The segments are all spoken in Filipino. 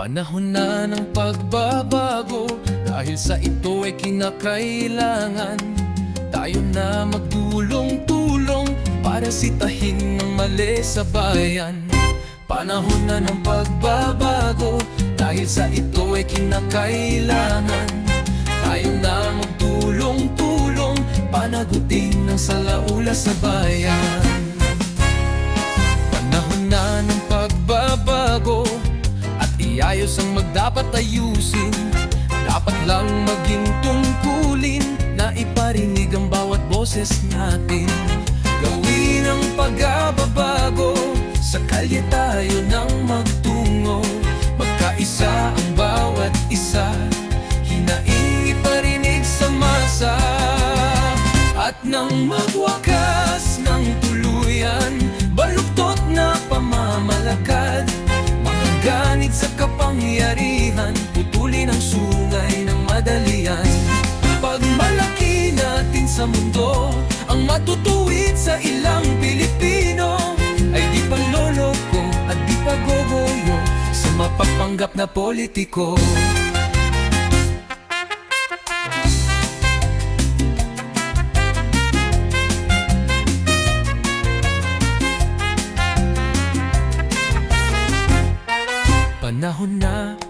Panahon na ng pagbabago. Dahil sa ito ay kinakailangan. Tayo na magtulong-tulong Para sitahin ng mali sa bayan. Panahon na ng pagbabago. Dahil sa ito ay kinakailangan. Tayo na magtulong-tulong Panagutin ng salaula sa bayan magdapat ayusin. Dapat lang maging tungkulin Na iparinig ang bawat boses natin. Gawin ang pagbabago Sa kalye tayo nang magtungo. Magkaisa ang bawat isa Hinaing iparinig sa masa. At nang magwakas sa mundo Ang matutuwid sa ilang Pilipino. Ay di panloloko at di pagogoyo Sa mapapanggap na politiko. Panahon na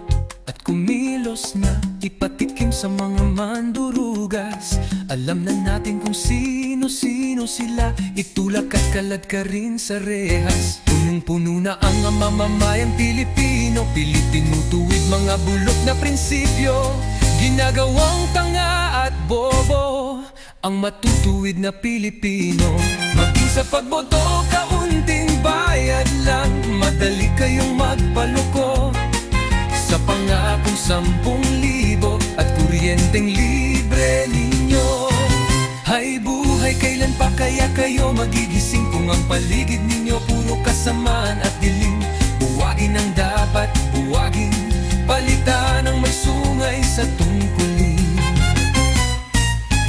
at kumilos na Ipatikim sa mga mandurugas. Alam na natin kung sino-sino sila. Itulak at kalad ka rin sa rehas. Punong-puno na ang mamamayang Pilipino. Pilit tinutuwid mga bulok na prinsipyo. Ginagawang tanga at bobo Ang matutuwid na Pilipino. Maging sa pagboto kaunting bayad lang. Madali kayong magpaloko sa pangakong sampung libo kuryenteng libre ninyo. Hay buhay, kailan pa kaya kayo magigising? Kung ang paligid ninyo puro kasamaan at dilim Buwagin ang dapat, buwagin Palitan ang may sungay sa tungkulin.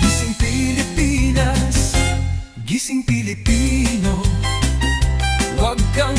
Gising Pilipinas, gising Pilipino Huwag kang